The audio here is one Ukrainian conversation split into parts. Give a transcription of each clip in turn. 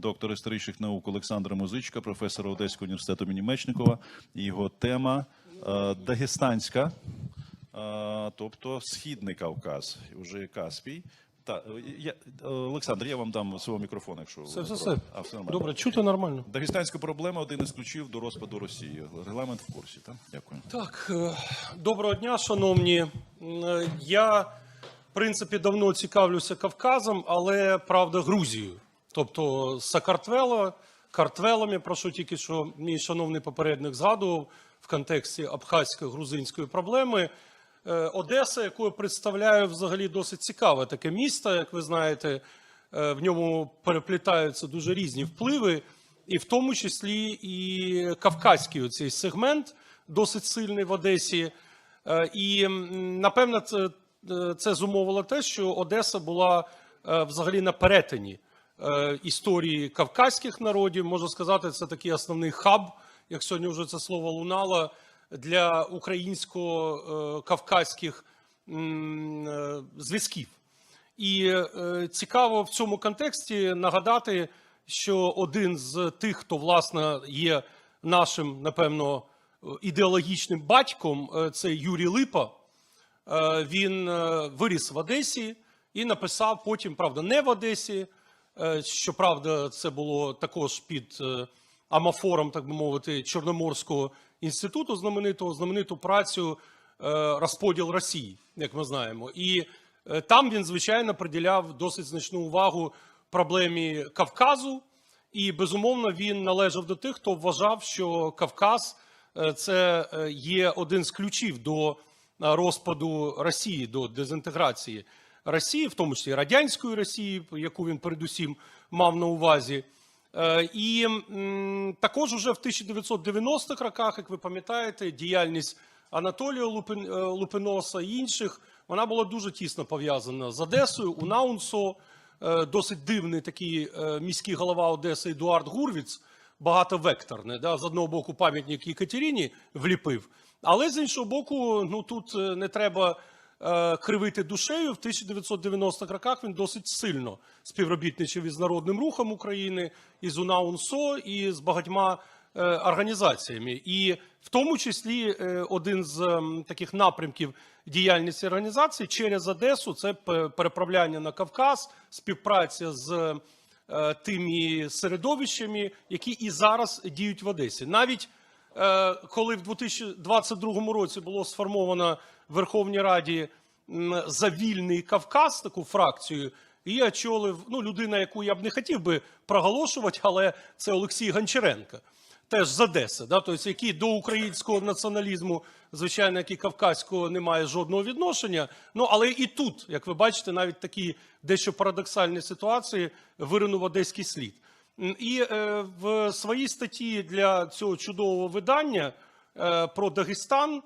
доктор історичних наук Олександр Музичка, професор Одеського університету імені Мечникова. Його тема е, Дагестанська, е, тобто Східний Кавказ, уже Каспій. Та, е, я, Олександр, я вам дам свого мікрофона, якщо Все, все, все. А, все нормально. Добре, чути нормально. Дагестанська проблема один із ключів до розпаду Росії. Регламент в курсі, так? Дякую. Так, доброго дня, шановні. Я, в принципі, давно цікавлюся Кавказом, але правда Грузією. Тобто Сакартвело, Картвелами, про що тільки що мій шановний попередник згадував в контексті абхазько-грузинської проблеми. Е, Одеса, яку я представляю, взагалі досить цікаве таке місто, як ви знаєте, Е, в ньому переплітаються дуже різні впливи, і в тому числі і кавказький оцей сегмент досить сильний в Одесі. Е, І напевно, це, це зумовило те, що Одеса була взагалі на перетині історії кавказьких народів. Можна сказати, це такий основний хаб, як сьогодні вже це слово лунало, для українсько-кавказьких е, зв'язків. І е, цікаво в цьому контексті нагадати, що один з тих, хто власне є нашим, напевно, ідеологічним батьком, е, це Юрій Липа. Е, він е, виріс в Одесі і написав потім, правда, не в Одесі. Е, Щоправда, це було також під е, амафором, так би мовити, Чорноморського інституту знаменитого, знамениту працю е, Розподіл Росії, як ми знаємо. І там він, звичайно, приділяв досить значну увагу проблемі Кавказу. І безумовно він належав до тих, хто вважав, що Кавказ це є один з ключів до розпаду Росії, до дезінтеграції Росії, в тому числі радянської Росії, яку він передусім мав на увазі. Е, І також уже в 1990-х роках, як ви пам'ятаєте, діяльність Анатолія е, Лупиноса і інших вона була дуже тісно пов'язана з Одесою, УНАУНСО, е, досить дивний такий міський голова Одеси Едуард Гурвіц, багатовекторний. Да? З одного боку пам'ятник Єкатеріні вліпив, але з іншого боку, ну тут не треба кривити душею. В 1990-х роках він досить сильно співробітничав із Народним рухом України, із УНАУНСО і з багатьма е, організаціями. І в тому числі е, один з таких напрямків діяльності організації через Одесу це переправляння на Кавказ, співпраця з е, тими середовищами, які і зараз діють в Одесі. Навіть е, коли в 2022 році було сформовано Верховній Раді за вільний Кавказ, таку фракцію, і я очолив ну, людина, яку я б не хотів би проголошувати, але це Олексій Гончаренко, теж з Одеси, да, тобто, який до українського націоналізму, звичайно, як і кавказького, не має жодного відношення. Ну, але і тут, як ви бачите, навіть такі дещо парадоксальні ситуації виринув одеський слід. І е, в своїй статті для цього чудового видання е, про Дагестан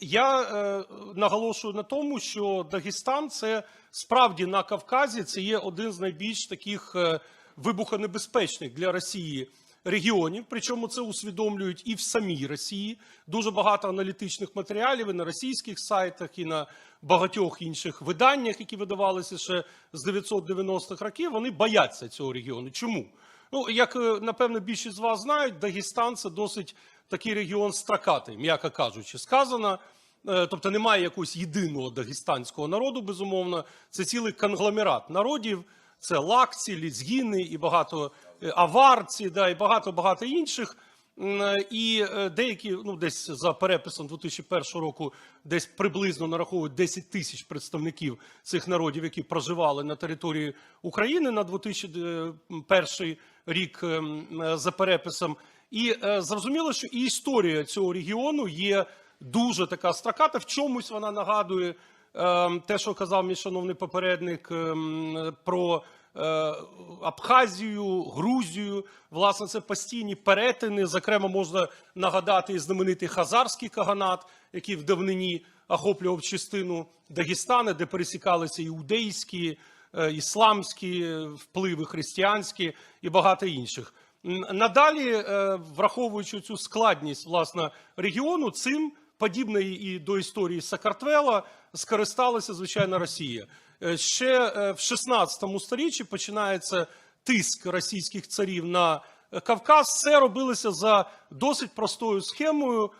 я е, наголошую на тому, що Дагестан це справді на Кавказі це є один з найбільш таких е, вибухонебезпечних для Росії регіонів. Причому це усвідомлюють і в самій Росії. Дуже багато аналітичних матеріалів і на російських сайтах, і на багатьох інших виданнях, які видавалися ще з 990-х років. Вони бояться цього регіону. Чому? Ну, як е, напевно більшість з вас знають, Дагестан це досить такий регіон строкатий, м'яко кажучи, сказано. Е, Тобто немає якогось єдиного дагестанського народу, безумовно. Це цілий конгломерат народів. Це лакці, лізгіни і багато е, аварці, да, і багато багато інших. Е, І е, деякі, ну десь за переписом 2001 року, десь приблизно нараховують 10 тисяч представників цих народів, які проживали на території України на 2001 рік ем, е, за переписом. І зрозуміло, що і історія цього регіону є дуже така страката. В чомусь вона нагадує ем, те, що казав мій шановний попередник ем, про Абхазію, Грузію. Власне, це постійні перетини. Зокрема, можна нагадати і знаменитий хазарський каганат, який в давнині охоплював частину Дагестана, де пересікалися іудейські, е, ісламські е, впливи, християнські і багато інших. Надалі, е, враховуючи цю складність власне регіону, цим подібно і до історії Сакартвела, скористалася звичайно Росія. Е, Ще е, в 16 сторіччі починається тиск російських царів на е, Кавказ, це робилося за досить простою схемою,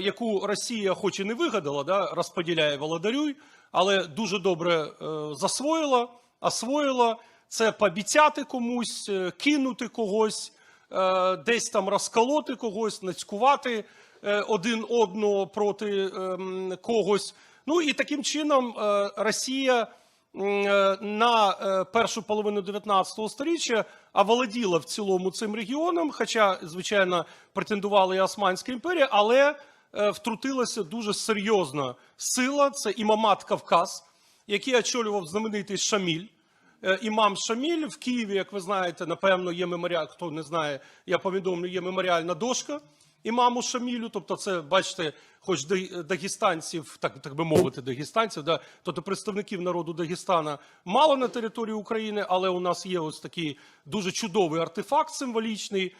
яку Росія, хоч і не вигадала, да, розподіляє володарюй, але дуже добре засвоїла, освоїла. Це пообіцяти комусь, кинути когось, десь там розколоти когось, нацькувати один одного проти ем, когось. Ну і таким чином Росія на е, першу половину 19 століття оволоділа в цілому цим регіоном, хоча, звичайно, претендувала і Османська імперія, але е, втрутилася дуже серйозна сила. Це імамат Кавказ, який очолював знаменитий Шаміль. Е, Імам Шаміль в Києві, як ви знаєте, напевно, є меморіал. Хто не знає, я повідомлю, є меморіальна дошка імаму Шамілю. Тобто, це бачите, хоч дагестанців, так, так би мовити, дагестанців, да, тобто представників народу Дагестана мало на території України, але у нас є ось такий дуже чудовий артефакт символічний.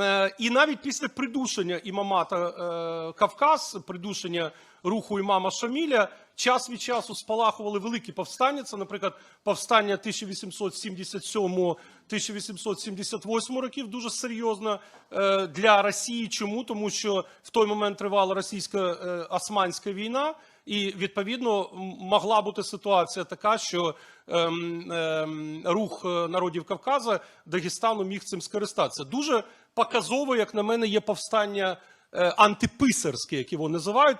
Е, І навіть після придушення імамата е, Кавказ, придушення руху імама Шаміля, час від часу спалахували великі повстання. Це, наприклад, повстання 1877-1878 років, дуже серйозно е, для Росії. Чому? Тому що в той момент тривала російсько-османська війна, і відповідно могла бути ситуація така, що ем, ем, рух е, народів Кавказа Дагестану міг цим скористатися. Дуже показово, як на мене, є повстання е, антиписарське, як його називають,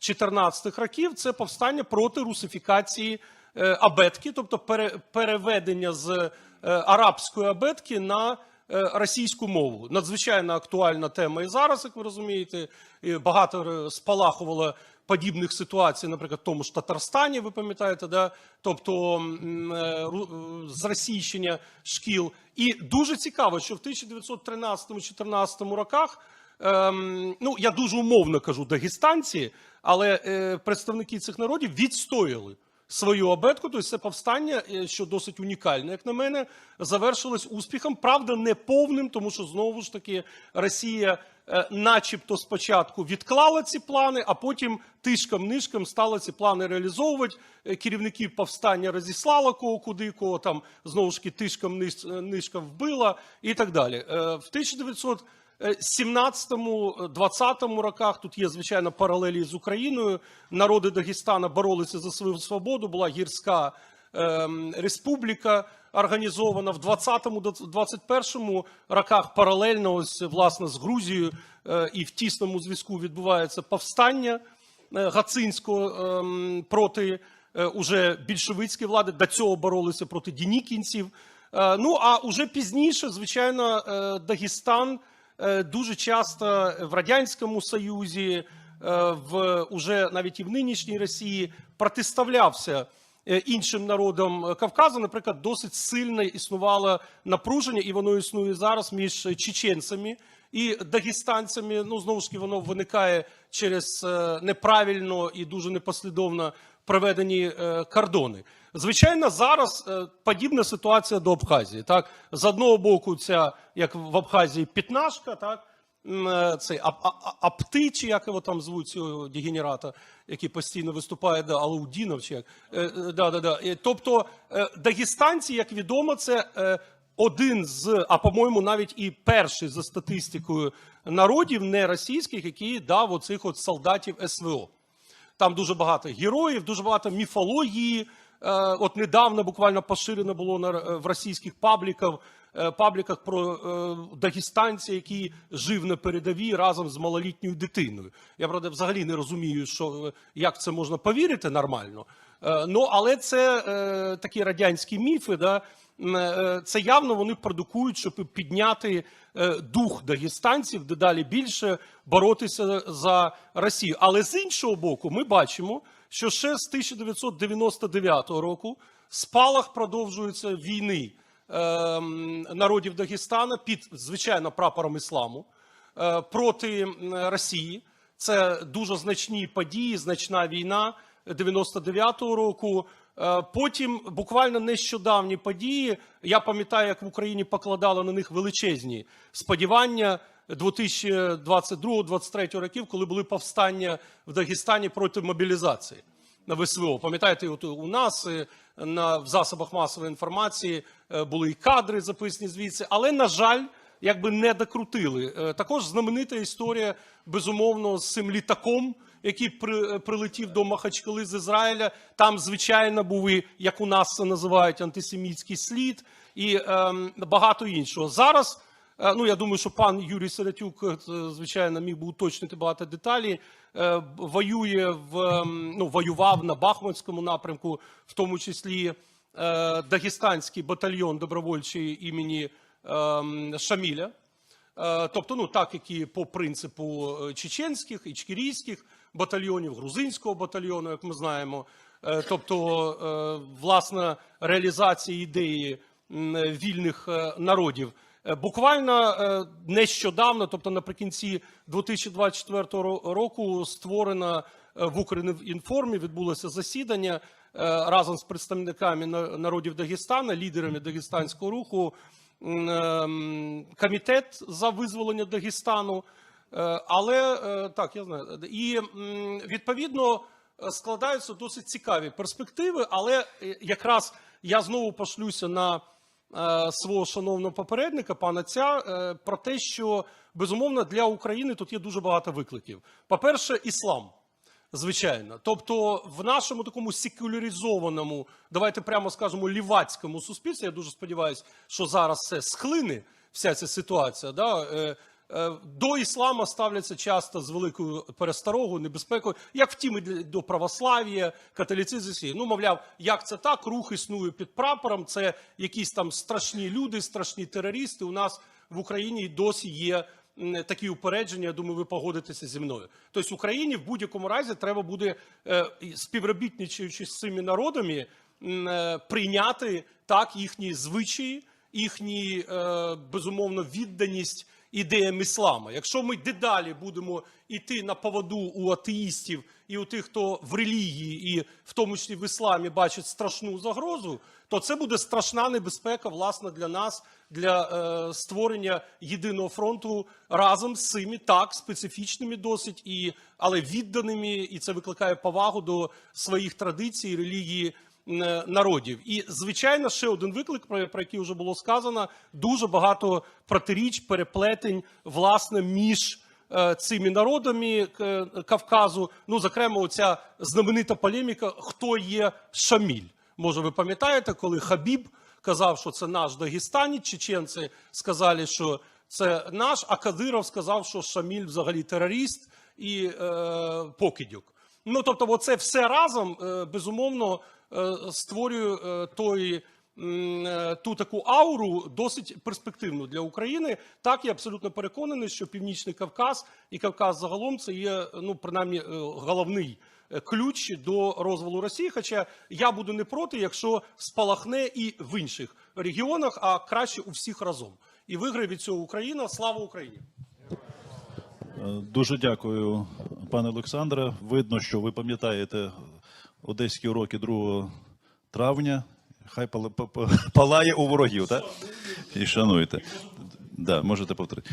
1913-14 років. Це повстання проти русифікації е, абетки, тобто пере- переведення з е, арабської абетки на е, російську мову. Надзвичайно актуальна тема і зараз, як ви розумієте, багато е, спалахувало подібних ситуацій, наприклад, в тому ж Татарстані, ви пам'ятаєте, да? тобто е, е, зросійщення шкіл. І дуже цікаво, що в 1913-14 роках. Ем, ну, я дуже умовно кажу дагестанці, але е, представники цих народів відстояли свою абетку. Тобто це повстання, е, що досить унікальне, як на мене, завершилось успіхом. Правда, не повним, тому що знову ж таки Росія, начебто, спочатку відклала ці плани, а потім тишком-нишком стала ці плани реалізовувати. Е, Керівників повстання розіслала кого куди, кого там знову ж таки тишком-нишком вбила і так далі. Е, В 1900 17-20 роках тут є звичайно паралелі з Україною. Народи Дагестана боролися за свою свободу. Була гірська ем, республіка організована в 20-21 роках. Паралельно ось власне з Грузією е, і в тісному зв'язку відбувається повстання е, Гацинського ем, проти е, уже більшовицької влади. До цього боролися проти дінікінців. Ну а уже пізніше, звичайно, Дагестан дуже часто в радянському союзі, в уже навіть і в нинішній Росії протиставлявся іншим народам Кавказу. Наприклад, досить сильне існувало напруження, і воно існує зараз між чеченцями і дагестанцями. Ну знову ж таки, воно виникає через е, неправильно і дуже непослідовно проведені е, кордони. Звичайно, зараз е, подібна ситуація до Абхазії. Так, з одного боку, ця як в Абхазії пітнашка, так е, цей а- а- апти, чи як його там звуть цього дегенерата, який постійно виступає, да, Алаудінов, чи як Е, е, да, да, да. Е, тобто е, дагестанці, як відомо, це. е, один з, а по-моєму, навіть і перший за статистикою народів не російських, який дав оцих от солдатів СВО. Там дуже багато героїв, дуже багато міфології. Е, От недавно буквально поширено було е, в російських пабліках, е, пабліках про е, дагестанця, який жив на передовій разом з малолітньою дитиною. Я правда взагалі не розумію, що е, як це можна повірити нормально. Е, Ну але це е, такі радянські міфи. Да? Е, Це явно вони продукують, щоб підняти е, дух дагестанців, дедалі більше боротися за Росію. Але з іншого боку, ми бачимо, що ще з 1999 року спалах продовжується війни народів Дагестана під звичайно прапором ісламу е, проти Росії. Це дуже значні події, значна війна 99-го року. Е, Потім буквально нещодавні події. Я пам'ятаю, як в Україні покладали на них величезні сподівання 2022-2023 років, коли були повстання в Дагестані проти мобілізації. На ВСВО. Пам'ятаєте, от у нас е, на в засобах масової інформації е, були і кадри записані звідси, але на жаль, якби не докрутили. Е, Також знаменита історія, безумовно, з цим літаком, який при, прилетів до Махачкали з Ізраїля. Там, звичайно, був як у нас це називають, антисемітський слід і ем, багато іншого. Зараз. Е, Ну, я думаю, що пан Юрій Середюк, е, звичайно, міг би уточнити багато деталей. Е, Воює в ну, воював на Бахмутському напрямку, в тому числі Дагестанський батальйон добровольчий імені Шаміля. Тобто, ну так як і по принципу чеченських, ічкерійських батальйонів, грузинського батальйону, як ми знаємо. Тобто, е, власна реалізація ідеї вільних народів. Е, Буквально е, нещодавно, тобто наприкінці 2024 ро- року, створена е, в Укрінформі відбулося засідання разом з представниками на- народів Дагестана, лідерами дагестанського руху, ем, комітет за визволення Дагестану. Але так, я знаю. І відповідно складаються досить цікаві перспективи, але якраз я знову пошлюся на свого шановного попередника, пана Ця, е, про те, що безумовно для України тут є дуже багато викликів. По-перше, іслам. Звичайно, тобто в нашому такому секуляризованому, давайте прямо скажемо, лівацькому суспільстві. Я дуже сподіваюся, що зараз це схлине вся ця ситуація. Да? Е, До іслама ставляться часто з великою пересторогою, небезпекою, як втім і до православ'я, католіцизм. Ну, мовляв, як це так? Рух існує під прапором. Це якісь там страшні люди, страшні терористи. У нас в Україні досі є такі упередження. Я думаю, ви погодитеся зі мною. Тобто Україні в будь-якому разі треба буде е, співробітничаючи з цими народами, е, прийняти так їхні звичаї, їхні безумовно відданість ідеям іслама. Якщо ми дедалі будемо йти на поводу у атеїстів і у тих, хто в релігії, і в тому числі в ісламі бачить страшну загрозу, то це буде страшна небезпека, власне, для нас, для е, створення єдиного фронту разом з цими так специфічними досить, і але відданими, і це викликає повагу до своїх традицій, релігії народів. І звичайно, ще один виклик, про, який вже було сказано, дуже багато протиріч, переплетень власне між е, цими народами е, Кавказу. Ну, зокрема, оця знаменита полеміка, хто є Шаміль. Може, ви пам'ятаєте, коли Хабіб казав, що це наш Дагестанець, чеченці сказали, що це наш, а Кадиров сказав, що Шаміль взагалі терорист і е, покидьок. Ну, тобто, оце все разом, е, безумовно, е, створює е, той, е, ту таку ауру досить перспективну для України. Так, я абсолютно переконаний, що Північний Кавказ і Кавказ загалом це є, ну, принаймні, е, головний е, ключ до розвалу Росії. Хоча я буду не проти, якщо спалахне і в інших регіонах, а краще у всіх разом. І виграє від цього Україна. Слава Україні! Е, Дуже дякую, пане Олександре. Видно, що ви пам'ятаєте одеські уроки 2 травня. Хай пала- па- па- палає у ворогів, так? І шануєте. Да, можете повторити.